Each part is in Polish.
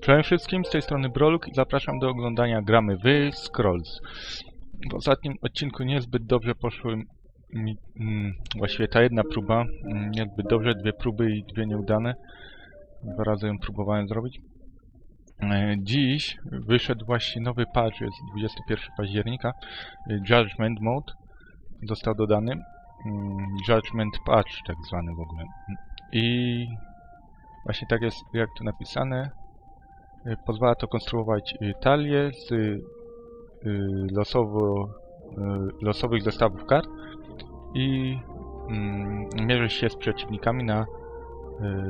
Cześć wszystkim, z tej strony Broluk i zapraszam do oglądania gramy w Scrolls. W ostatnim odcinku niezbyt dobrze poszły mi, mm, właściwie ta jedna próba, mm, niezbyt dobrze, dwie próby i dwie nieudane. Dwa razy ją próbowałem zrobić. E, Dziś wyszedł właśnie nowy patch, jest 21 października, e, Judgment Mode został dodany. Mm, Judgment Patch tak zwany w ogóle. I właśnie tak jest jak tu napisane, Y, Pozwala to konstruować y, talie z y, losowo, losowych zestawów kart i mm, mierzyć się z przeciwnikami na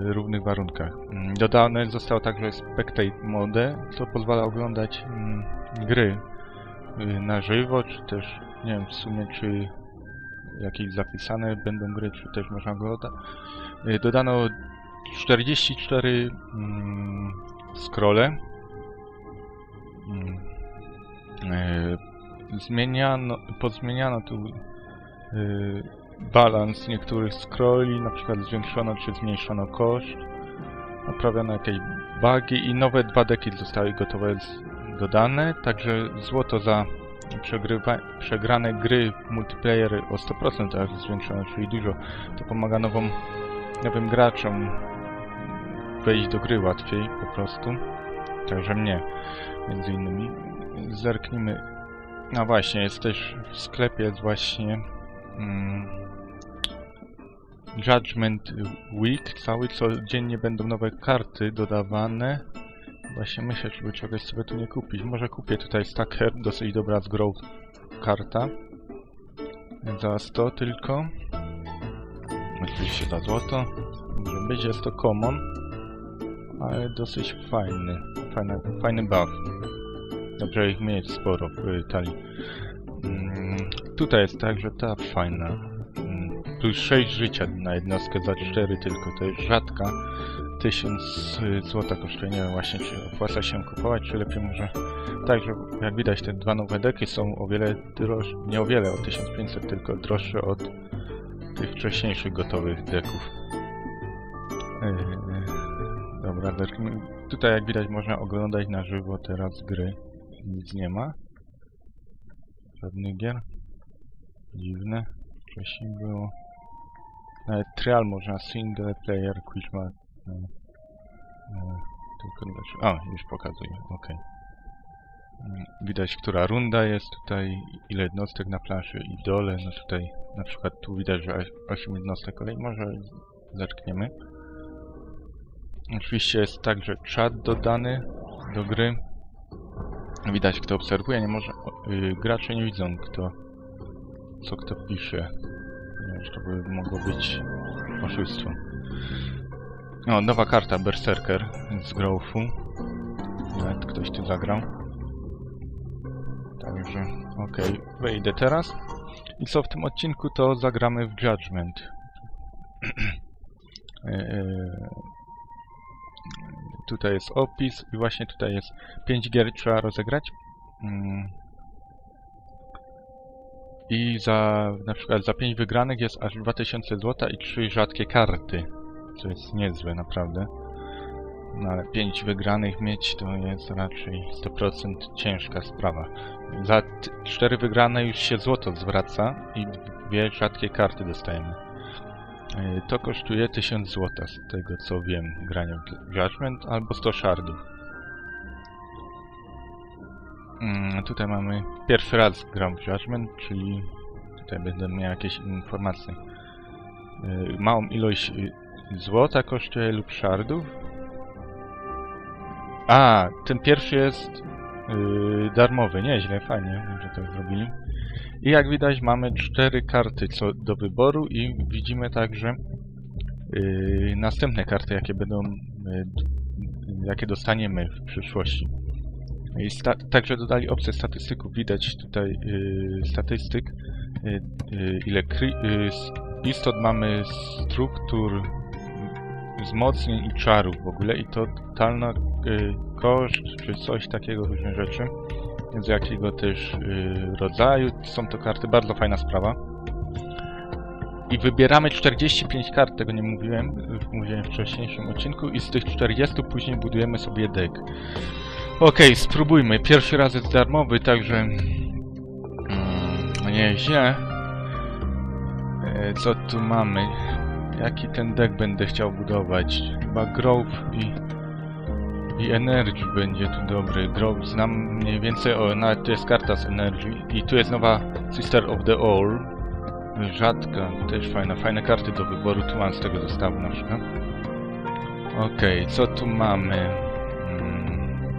równych warunkach. Mm, Dodane zostało także Spectate Mode, co pozwala oglądać mm, gry na żywo, czy też nie wiem w sumie czy jakieś zapisane będą gry, czy też można oglądać. Dodano 44 mm, scrolle. Mm. E, Zmieniano, pozmieniano tu e, balans niektórych scrolli, na przykład zwiększono czy zmniejszono koszt, naprawiono jakieś bugi i nowe dwa deki zostały gotowe, dodane, także złoto za przegrane gry multiplayer o 100% teraz zwiększono, czyli dużo. To pomaga nowym, nowym graczom wejść do gry łatwiej po prostu. Także mnie, między innymi. Zerknijmy. A właśnie, jest też w sklepie jest właśnie mm, Judgment Week. Cały codziennie będą nowe karty dodawane. Właśnie myślę, żeby czegoś sobie tu nie kupić. Może kupię tutaj Stacker, dosyć dobra z growth karta. Za 100 tylko. Oczywiście za złoto. Może być, jest to common ale dosyć fajny, fajny, fajny buff. Dobrze ich mieć sporo w talii. Mm, tutaj jest także ta fajna. Mm, plus 6 życia na jednostkę za 4 tylko, to jest rzadka. 1000 złota kosztuje, nie wiem właśnie czy opłaca się kupować, czy lepiej może... Także jak widać te dwa nowe deki są o wiele droższe, nie o wiele, o 1500 tylko droższe od tych wcześniejszych gotowych deków. Yy, Tutaj jak widać można oglądać na żywo teraz gry. Nic nie ma. Żadnych gier. Dziwne. Wcześniej było. Nawet trial można single player quick match. No. No, tylko. A, już pokazuję, ok. Widać, która runda jest tutaj, ile jednostek na planszy i dole. No tutaj na przykład tu widać, że 8 jednostek kolej. Może zerkniemy. Oczywiście jest także czat dodany do gry. Widać kto obserwuje, nie może... Yy, gracze nie widzą kto... co kto pisze. Ponieważ to by mogło być oszustwo. O, nowa karta Berserker z Growthu. Nawet ktoś tu zagrał. Także, okej, okay. wejdę teraz. I co w tym odcinku to zagramy w Judgment. tutaj jest opis i właśnie tutaj jest 5 gier trzeba rozegrać. Mm. I za na przykład za 5 wygranych jest aż 2000 zł i 3 rzadkie karty. Co jest niezłe naprawdę. No ale 5 wygranych mieć to jest raczej 100% ciężka sprawa. Za 4 wygrane już się złoto zwraca i dwie rzadkie karty dostajemy. E, to kosztuje 1000 zł, z tego co wiem, granie w Judgment, albo 100 shardów. Mm, tutaj mamy pierwszy raz gram w Judgment, czyli tutaj będę miał jakieś informacje. E, małą ilość y, złota kosztuje lub shardów. A, ten pierwszy jest yy, darmowy, nieźle, fajnie, że to zrobili. I jak widać mamy cztery karty co do wyboru i widzimy także yy, następne karty, jakie będą, yy, jakie dostaniemy w przyszłości. I także dodali opcję statystyków. Widać tutaj yy, statystyk, yy, yy, ile yy, istot mamy struktur, wzmocnień i czarów w ogóle i to totalna yy, koszt czy coś takiego, różne rzeczy z jakiego też yy, rodzaju. Są to karty, bardzo fajna sprawa. I wybieramy 45 kart, tego nie mówiłem, mówiłem w wcześniejszym odcinku i z tych 40 później budujemy sobie deck. Okej, spróbujmy. Pierwszy raz jest darmowy, także mm, nie źle. E, Co tu mamy? Jaki ten deck będę chciał budować? Chyba Grove i, i Energy będzie tu dobry. Znam mniej więcej, o nawet tu jest karta z Energy i tu jest nowa Sister of the All. Rzadka, też fajna, fajne karty do wyboru, tu mam z tego zestawu na przykład. Okej, co tu mamy? Mm.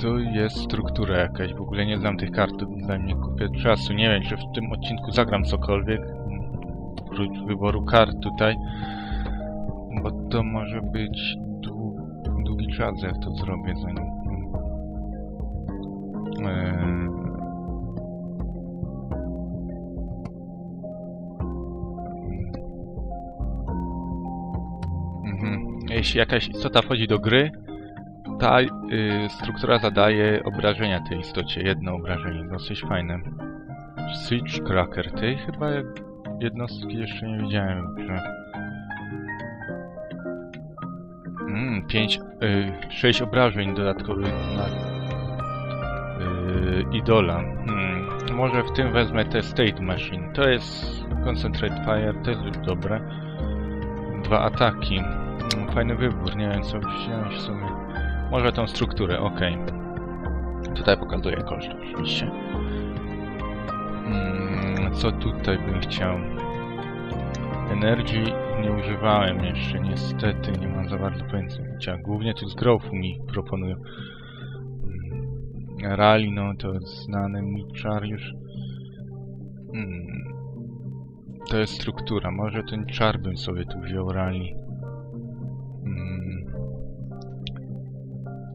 Tu jest struktura jakaś, w ogóle nie znam tych kart, dla mnie kupię czasu. Nie wiem, czy w tym odcinku zagram cokolwiek. Oprócz wyboru kart tutaj. Bo to może być dłu długi czas, jak to zrobię zanim... Eee... Mhm. Jeśli jakaś istota wchodzi do gry, ta y, struktura zadaje obrażenia tej istocie. Jedno obrażenie, dosyć fajne. Siege Cracker. Tej chyba jednostki jeszcze nie widziałem. Mm, 5, y, 6 obrażeń dodatkowych na y, idola. Hmm. Może w tym wezmę te State Machine. To jest Concentrate Fire, to jest dobre. Dwa ataki. Mm, Fajny wybór, nie wiem co wziąć w sumie. Może tą strukturę, ok. Tutaj pokazuję koszt oczywiście. Mm, co tutaj bym chciał? Energii nie używałem jeszcze, niestety, nie mam za bardzo pojęcia. Głównie tu z Growth mi proponują. Mm, Rally, no to znany czar już. Mm, to jest struktura, może ten czar bym sobie tu wziął Rally. Mm,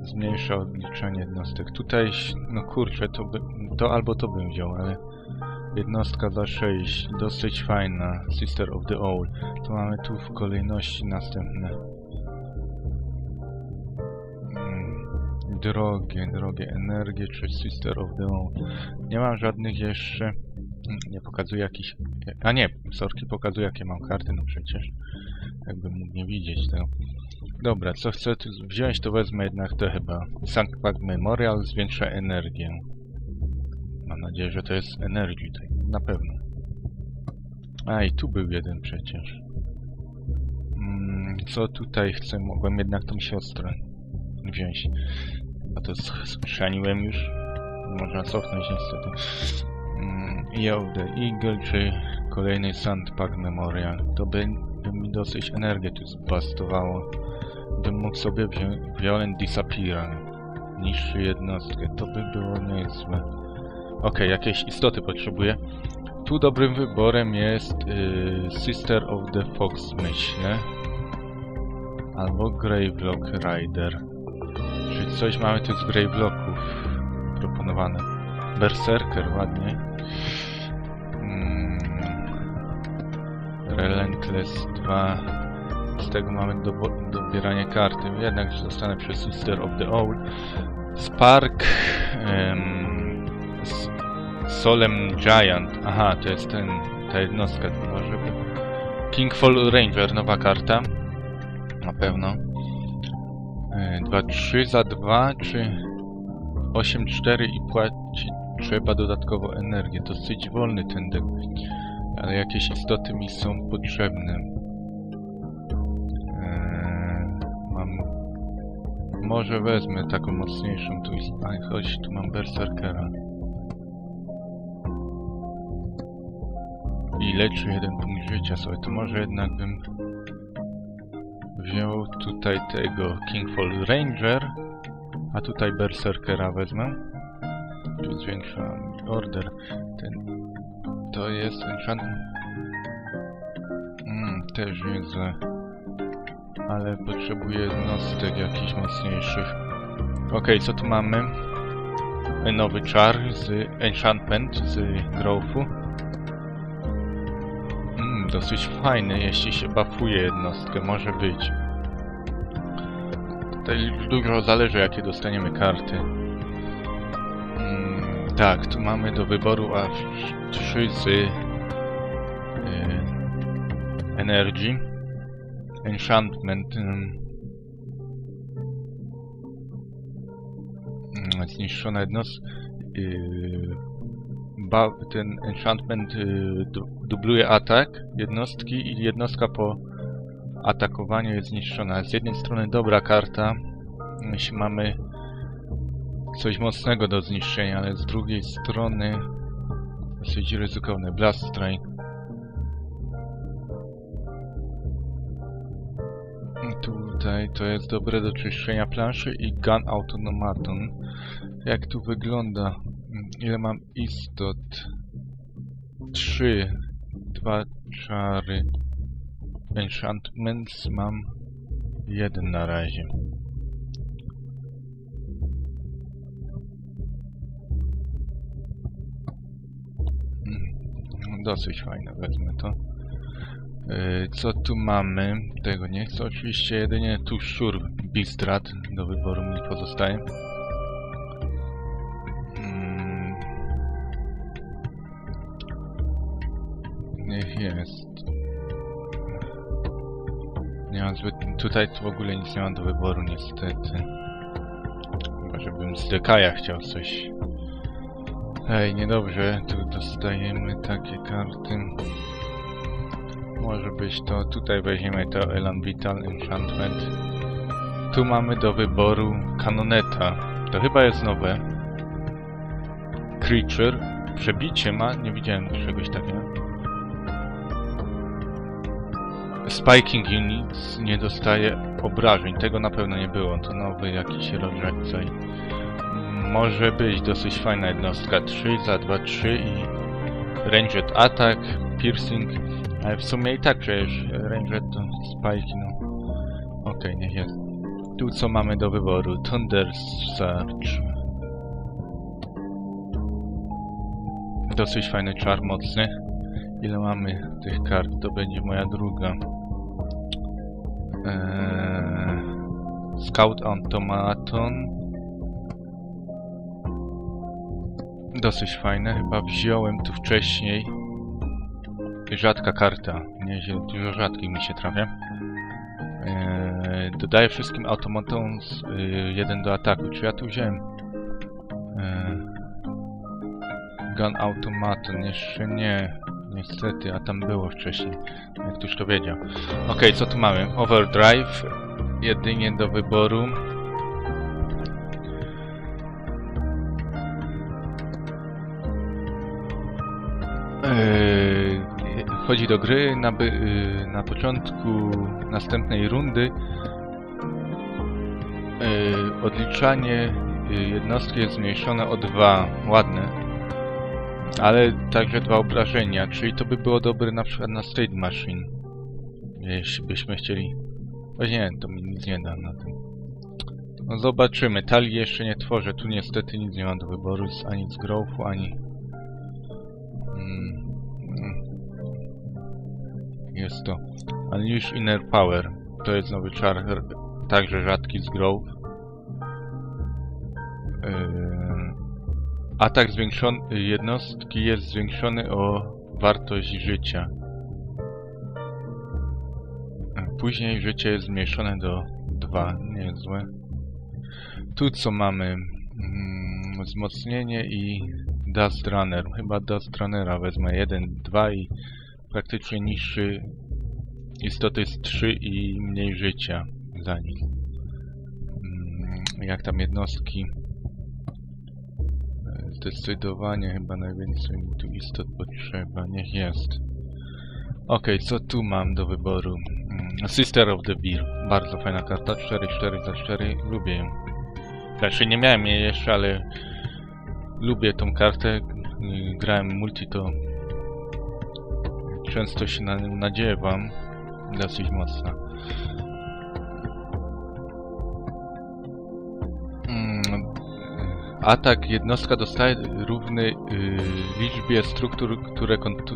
Zmniejsza odliczenie jednostek. Tutaj, no kurczę, to, by, to albo to bym wziął, ale jednostka za 6, dosyć fajna, Sister of the Owl. To mamy tu w kolejności następne. Mm, Drogie, drogie energie, czy Sister of the Owl. Nie mam żadnych jeszcze. Mm, Nie pokazuje jakiś. A nie, sorki pokazuje jakie mam karty, no przecież. Jakbym mógł nie widzieć tego. Dobra, co chcę tu wziąć, to wezmę jednak to chyba. Sankpak Memorial zwiększa energię. Mam nadzieję, że to jest Energy tutaj. Na pewno. A i tu był jeden przecież. Mm, co tutaj chcę? Mogłem jednak tą siostrę wziąć. A to schrzaniłem już. Można cofnąć niestety. Mm, Yo the Eagle, czy kolejny Sandpack Memorial. To by, by mi dosyć energię tu zbastowało. Bym mógł sobie wziąć Violent Disappear. Niższy jednostkę. To by było niezłe. Okej, jakieś istoty potrzebuję. Tu dobrym wyborem jest yy, Sister of the Fox, myślę. Albo Gravelock Rider. Czy coś mamy tu z Gravelocków proponowane. Berserker, ładnie. Mm. Relentless 2. Z tego mamy do, dobieranie karty. Jednak zostanę przy Sister of the Owl. Spark. S- Solemn Giant. Aha, to jest ten, ta jednostka. Może by... Kingfall Ranger, nowa karta. Na pewno. 2-3 za 2, czy 8-4 i płacić trzeba dodatkowo energię. Dosyć wolny ten deck. Ale jakieś istoty mi są potrzebne. Eee, mam... Może wezmę taką mocniejszą tu. A chodź, tu mam Berserkera. I leczy jeden punkt życia sobie. To może jednak bym wziął tutaj tego Kingfall Ranger, a tutaj Berserkera wezmę. Tu zwiększam order. Ten, to jest enchant... Mm, też niezłe. Ale potrzebuję jednostek jakichś mocniejszych. Okej, co tu mamy? Nowy czar z Enchantment z Growthu. Dosyć fajny, jeśli się buffuje jednostkę, może być. Tutaj dużo zależy, jakie dostaniemy karty. Mm, Tak, tu mamy do wyboru aż trzy z y, Energy. Enchantment. mm, Zniszczona jednostka. ba, ten enchantment y, du- dubluje atak jednostki i jednostka po atakowaniu jest zniszczona. Z jednej strony dobra karta, jeśli mamy coś mocnego do zniszczenia, ale z drugiej strony dosyć ryzykowne. Blast Strike. Tutaj to jest dobre do czyszczenia planszy i Gun Automaton. Jak tu wygląda? Ile mam istot? Trzy. Dwa czary. Enchantments mam jeden na razie. Mm, Dosyć fajne, wezmę to. Yy, Co tu mamy? Tego nie chcę. Oczywiście jedynie tu szczur Bistrat do wyboru mi pozostaje. Jest. Nie mam zbyt... Tutaj tu w ogóle nic nie mam do wyboru niestety. Chyba żebym z Dekaja chciał coś. Ej, niedobrze. Tu dostajemy takie karty. Może być to, tutaj weźmiemy to Elan Vital Enchantment. Tu mamy do wyboru Kanoneta. To chyba jest nowe. Creature. Przebicie ma? Nie widziałem czegoś takiego. Spiking Units nie dostaje obrażeń. Tego na pewno nie było. To nowy jakiś rodzaj. Może być dosyć fajna jednostka. 3 za 2, 3 i Ranged Attack, Piercing, ale w sumie i tak przecież Ranger to spajki, no. Okej, niech jest. Tu co mamy do wyboru? Thunder Surge. Dosyć fajny czar mocny. Ile mamy tych kart? To będzie moja druga. Eee, Scout Automaton. Dosyć fajne. Chyba wziąłem tu wcześniej rzadka karta. Nieźle, dużo rzadkich mi się trafia. Eee, dodaję wszystkim automatom z, y, jeden do ataku. Czy ja tu wziąłem? Eee, gun automaton. Jeszcze nie. Niestety, a tam było wcześniej. Jak ktoś to wiedział. Ok, co tu mamy? Overdrive. Jedynie do wyboru. Eee, wchodzi do gry na, by, y, na początku następnej rundy. Eee, odliczanie y, jednostki jest zmniejszone o dwa. Ładne. Ale także dwa obrażenia, czyli to by było dobre na przykład na State Machine. Jeśli byśmy chcieli. O nie, to mi nic nie da na tym. No zobaczymy. Talii jeszcze nie tworzę. Tu niestety nic nie mam do wyboru, z- ani z Growthu, ani... Mm, mm. Jest to. Unleash Inner Power. To jest nowy czar, także rzadki z Growth. Yy, atak zwiększony jednostki jest zwiększony o wartość życia. Później życie jest zmniejszone do 2. Niezłe. Tu co mamy? Mm, wzmocnienie i Dust Runner. Chyba Dust Runnera wezmę 1, 2 i praktycznie niższy istoty jest 3 i mniej życia za nich. Mm, Jak tam jednostki? Zdecydowanie chyba najwięcej mi tu istot potrzeba. Niech jest. Okej, co tu mam do wyboru? Mm, Sister of the Beer. Bardzo fajna karta. 4, 4 za 4. Lubię ją. Znaczy nie miałem jej jeszcze, ale lubię tą kartę. Grałem multi to często się na nią nadziewam. Dosyć mocna. Atak jednostka dostaje równy y, liczbie struktur, które kont y,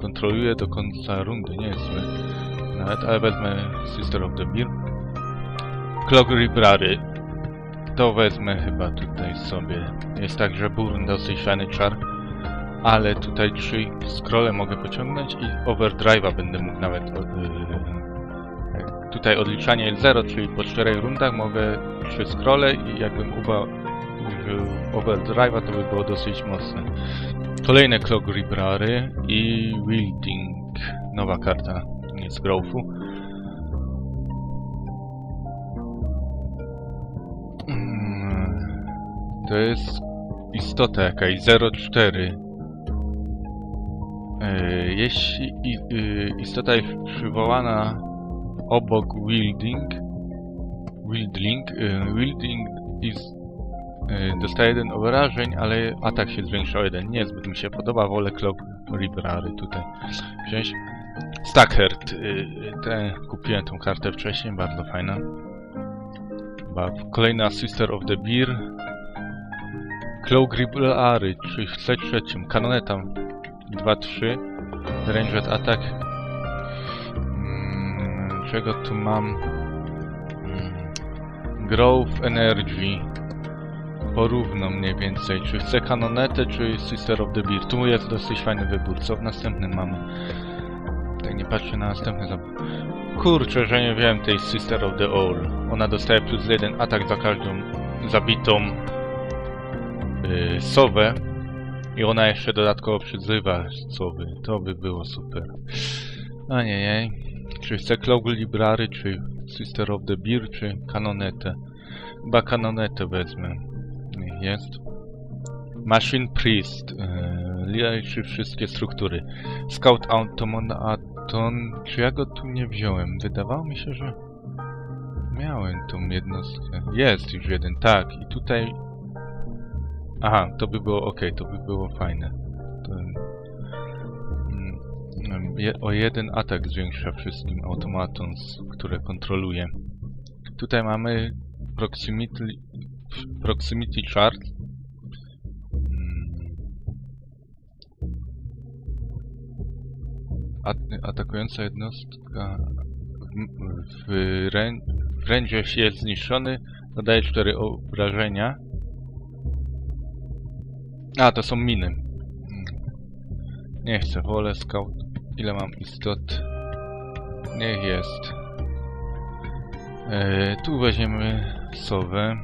kontroluje do końca rundy. Nie jest zły. Nawet, ale wezmę Sister of the Beer. Clock Library. To wezmę chyba tutaj sobie. Jest także burn dosyć fajny czar. Ale tutaj trzy scrolle mogę pociągnąć i overdrive'a będę mógł nawet... Yy, tutaj odliczanie jest 0, czyli po czterech rundach mogę trzy scrolle i jakbym użył overdrive'a to by było dosyć mocne. Kolejne Clock Library i Wielding. Nowa karta z Growthu. Mm, To jest istota jakaś 04. E, Jeśli y, istota jest przywołana obok Wielding, Wieldling, y, Wielding is, y, dostaje jeden obrażeń, ale atak się zwiększa o jeden. Niezbyt mi się podoba, wolę Clock Library tutaj wziąć. Stackherd, y, te, kupiłem tą kartę wcześniej, bardzo fajna. Kolejna Sister of the Beer. Cloak Library, czyli w C3, kanoneta 2-3, ranged attack. Mm, czego tu mam? Mm, Growth Energy. Porówno mniej więcej. Czy chcę kanonetę, czy Sister of the Beer? Tu jest dosyć fajny wybór. Co w następnym mamy? Tak nie patrzę na następny zab... Kurczę, że nie wiem tej Sister of the All. Ona dostaje plus jeden atak za każdą zabitą yy, sowę. I ona jeszcze dodatkowo przyzywa sowy. To by było super. A nie, nie. Czy chcę Cloak Library, czy Sister of the Beer, czy Kanonetę? Chyba Kanonetę wezmę. Jest. Machine Priest. Yy, liczy wszystkie struktury. Scout Automaton. Czy ja go tu nie wziąłem? Wydawało mi się, że miałem tą jednostkę. Jest już jeden, tak. I tutaj... Aha, to by było ok, to by było fajne. To... Mm, je- O jeden atak zwiększa wszystkim automatons, które kontroluje. Tutaj mamy proximity, proximity chart. At atakująca jednostka w, w, rę w rędzie jest zniszczony, dodaje 4 obrażenia. A, to są miny. Nie chcę, wolę scout. Ile mam istot? Niech jest. E, tu weźmiemy sowę.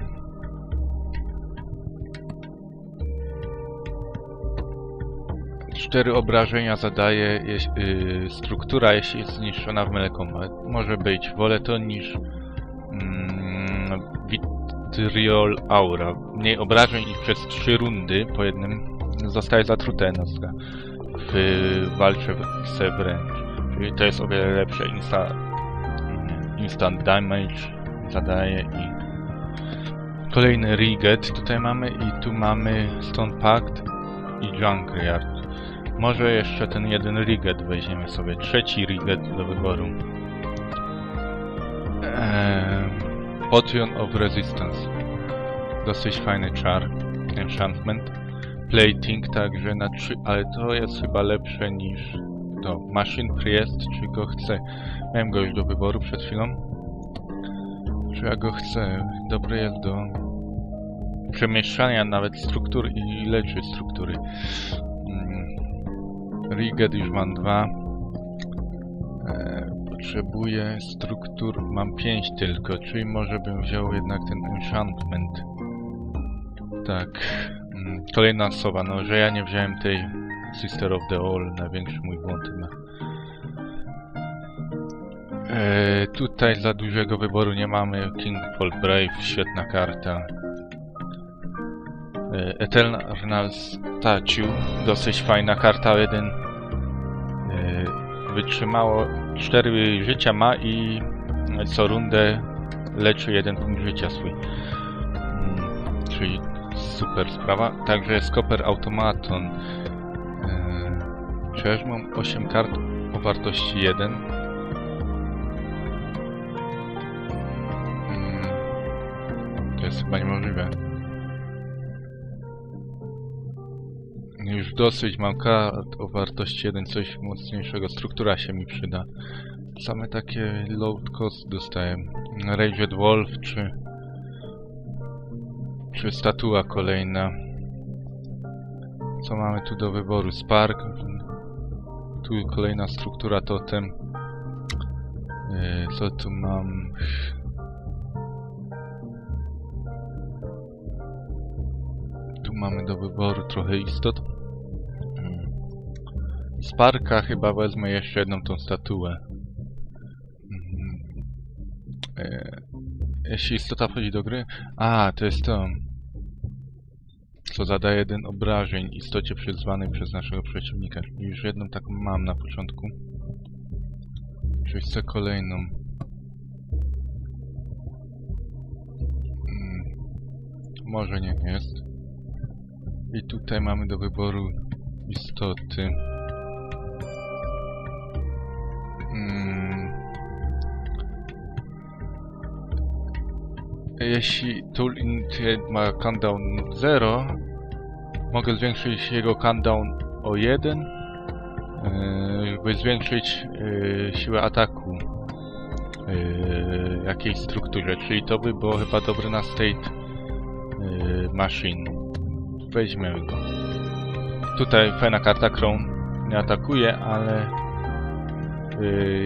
Cztery obrażenia zadaje jeś, y, struktura, jeśli jest zniszczona w melekombat. Może być. Wolę to niż mm, Vitriol Aura. Mniej obrażeń i przez trzy rundy po jednym zostaje zatruta jednostka w walce se wręcz. Czyli to jest o wiele lepsze. Insta, instant damage zadaje i kolejny Riget tutaj mamy i tu mamy Stone Pact i Junkyard. Może jeszcze ten jeden Riget weźmiemy sobie. Trzeci Riget do wyboru. Eee, Potion of Resistance. Dosyć fajny czar. Enchantment. Plating także na 3, ale to jest chyba lepsze niż to. Machine Priest, czy go chcę? Miałem go już do wyboru przed chwilą. Czy ja go chcę? Dobry jest do przemieszczania nawet struktur i leczy struktury. Riget już mam dwa. E, potrzebuję struktur, mam pięć tylko, czyli może bym wziął jednak ten enchantment. Tak. Mm, Kolejna osoba, no że ja nie wziąłem tej Sister of the All, największy mój błąd chyba. E, tutaj za dużego wyboru nie mamy. Kingfall Brave, świetna karta. E, Eternal Statue, dosyć fajna karta, jeden e, wytrzymało 4 życia ma i co rundę leczy jeden punkt życia swój. Mm, czyli super sprawa. Także jest Copper Automaton. Czy ja już mam 8 kart o wartości 1? Mm, to jest chyba niemożliwe. Już dosyć mam kart o wartości 1, coś mocniejszego. Struktura się mi przyda. Same takie low cost dostałem. Raged Wolf czy Czy statua kolejna? Co mamy tu do wyboru? Spark. Tu kolejna struktura totem. Yy, co tu mam? Tu mamy do wyboru trochę istot. Mm. Z parka chyba wezmę jeszcze jedną tą statuę. Mhm. Yy, Jeśli istota wchodzi do gry... A, to jest to. Co zadaje jeden obrażeń istocie przyzwanej przez naszego przeciwnika. Już jedną taką mam na początku. Czyli chcę kolejną. Mm, Może nie jest. I tutaj mamy do wyboru istoty. Jeśli Tool Initiate ma countdown 0, mogę zwiększyć jego countdown o 1, yy, by zwiększyć yy, siłę ataku yy, jakiejś strukturze, czyli to by było chyba dobre na state machine. Weźmiemy go. Tutaj fajna karta, którą nie atakuje, ale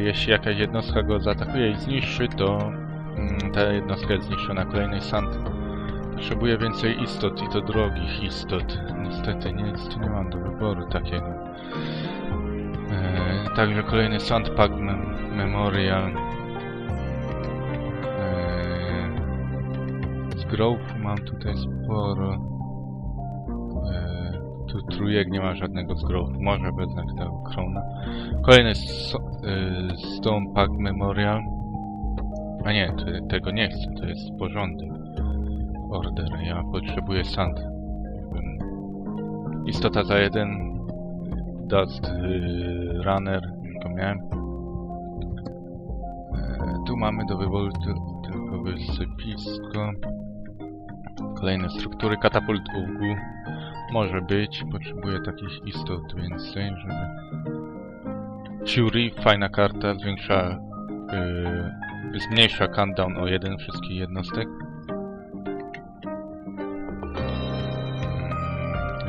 jeśli jakaś jednostka go zaatakuje i zniszczy, to ta jednostka jest zniszczona. Kolejny sand potrzebuje więcej istot i to drogich istot. Niestety nic tu nie mam do wyboru takiego. Yy, także kolejny Sandpack mem Memorial. Yy, z Grove mam tutaj sporo. Yy, tu trójek nie ma żadnego z Grove. Może wezmę tego Krona. Kolejny so, yy, Stone Pack Memorial. A nie, to, tego nie chcę, to jest porządek. Order, ja potrzebuję sand. Istota za jeden. Dust yy, Runner, tylko miałem. E, tu mamy do wyboru ty, tylko wysypisko. Kolejne struktury. Katapult UW. Może być. Potrzebuję takich istot więcej, żeby... Fury, fajna karta, zwiększa... Yy, zmniejsza countdown o jeden wszystkich jednostek. Mm,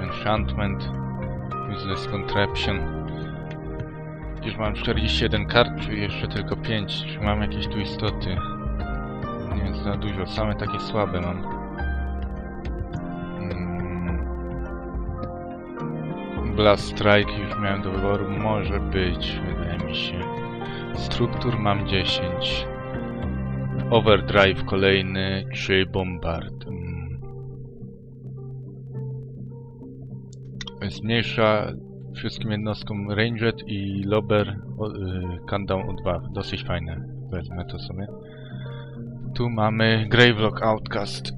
Enchantment. Useless Contraption. Już mam 41 kart, czy jeszcze tylko 5? Czy mam jakieś tu istoty? Nie jest za dużo, same takie słabe mam. Mm. Blast Strike już miałem do wyboru, może być, wydaje mi się. Struktur mam 10. Overdrive kolejny, czy Bombard. Mm. Zmniejsza wszystkim jednostkom Ranged i Lober y, countdown o 2. Dosyć fajne. Wezmę to sobie. Tu mamy Gravelock Outcast.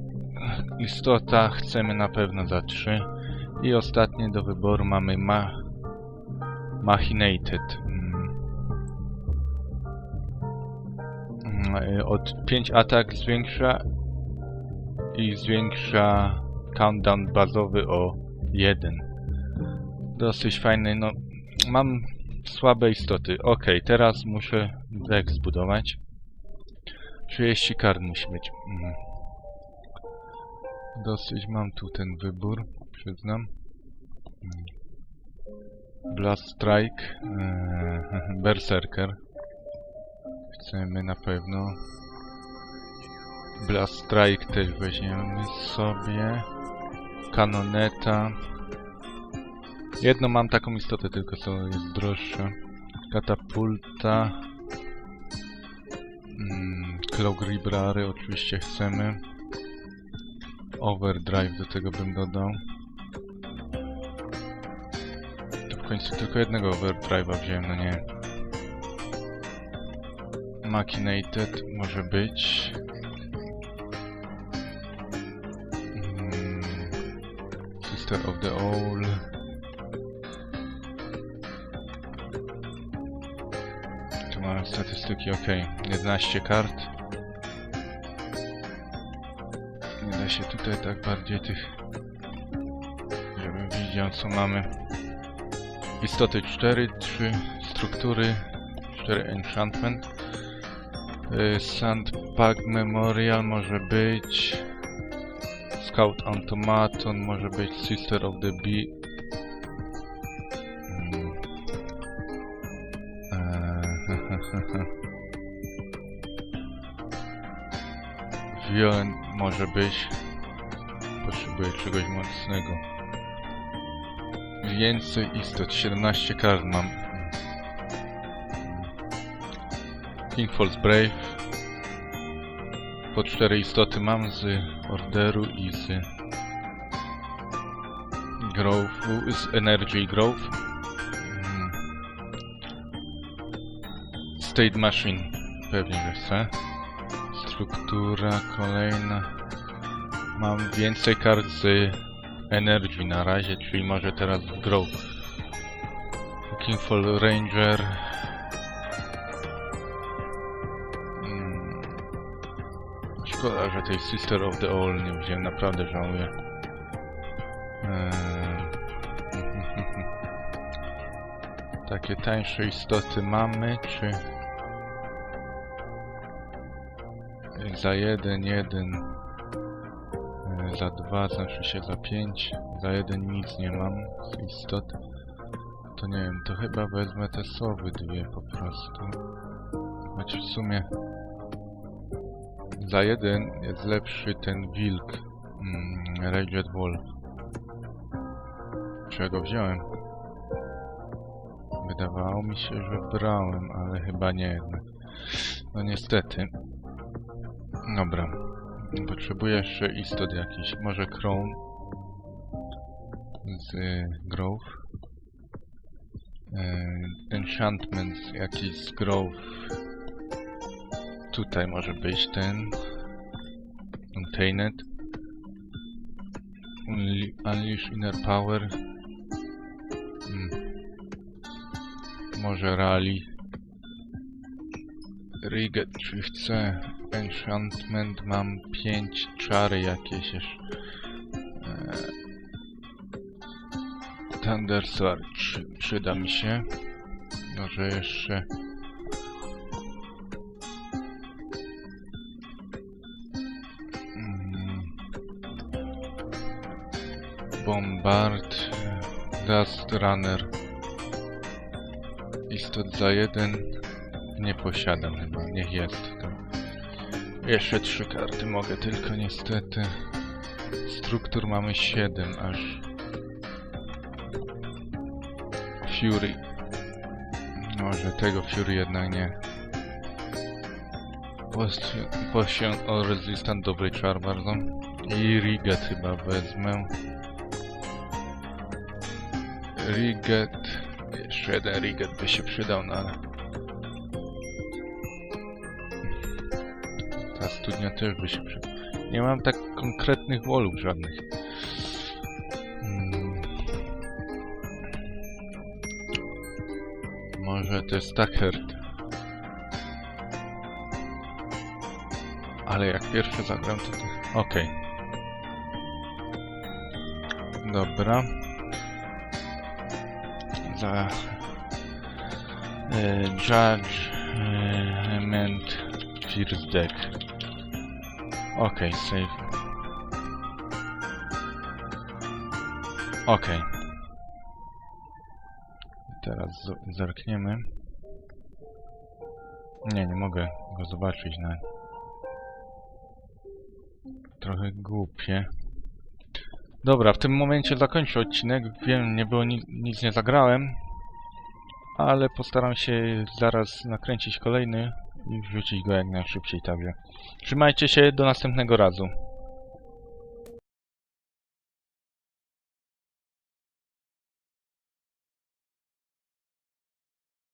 Istota chcemy na pewno za 3. I ostatnie do wyboru mamy ma Machinated. Od 5 atak zwiększa i zwiększa countdown bazowy o 1. Dosyć fajny, no mam słabe istoty. Ok, teraz muszę deck zbudować. 30 kart musi. Mm. Dosyć mam tu ten wybór, przyznam. Mm. Blast Strike, eee, Berserker. Chcemy na pewno. Blast Strike też weźmiemy sobie. Kanoneta. Jedną mam taką istotę tylko, co jest droższa. Katapulta. Mm, oczywiście chcemy. Overdrive do tego bym dodał. To w końcu tylko jednego Overdrive'a wziąłem, no nie. Machinated może być. Mm, Sister of the Owl. Tu mamy statystyki, ok. 11 kart. Nie da się tutaj tak bardziej tych... Żebym widział co mamy. Istoty 4, 3 struktury, 4 enchantment. Y, Sandpack Memorial może być. Scout Automaton, może być Sister of the Bee. Hmm. Eee, Violent może być. Potrzebuję czegoś mocnego. Więcej istot, 17 kart mam. King Falls Brave. Po 4 istoty mam z Orderu i z z Energy Growth. Mm. State Machine, pewnie, że chcę. Struktura kolejna. Mam więcej kart z Energy na razie, czyli może teraz w Growth. Kingfall Ranger. Szkoda, że tej Sister of the All nie wziąłem, naprawdę żałuję. Eee. Takie tańsze istoty mamy, czy... Za jeden, jeden. E, Za dwa, znaczy się za pięć. Za jeden nic nie mam z istot. To nie wiem, to chyba wezmę te sowy dwie po prostu. Choć w sumie... Za jeden jest lepszy ten wilk. Mm, Raged Wall. Czego wziąłem? Wydawało mi się, że brałem, ale chyba nie jednak. No niestety. Dobra. Potrzebuję jeszcze istot jakiś. Może Chrome z y, Grove. Y, enchantment jakiś z Grove. Tutaj może być ten. Contained. Unli- Unleash Inner Power. Hmm. Może Rally. Riget, czy chcę enchantment, mam 5 czary jakieś jeszcze. Eee, Thunder Sword przy, przyda mi się. Może jeszcze... Bombard, Dust Runner. Istot za jeden nie posiadam chyba, niech jest to. Jeszcze trzy karty mogę tylko niestety. Struktur mamy 7 aż. Fury. Może tego Fury jednak nie. Potion, o resistant dobry czar bardzo. I Riget chyba wezmę. Riget. Jeszcze jeden Riget by się przydał, no ale... Ta studnia też by się przydała. Nie mam tak konkretnych wolów żadnych. Hmm. Może to jest Tackert. Ale jak pierwszy zagram to... Okej. Dobra. Za... E, judge... E, element... First deck. Okej, save. Okej. Teraz zerkniemy. Nie, nie mogę go zobaczyć na... Trochę głupie. Dobra, w tym momencie zakończę odcinek. Wiem, nie było ni nic nie zagrałem. Ale postaram się zaraz nakręcić kolejny i wrzucić go jak najszybciej także. Trzymajcie się, do następnego razu.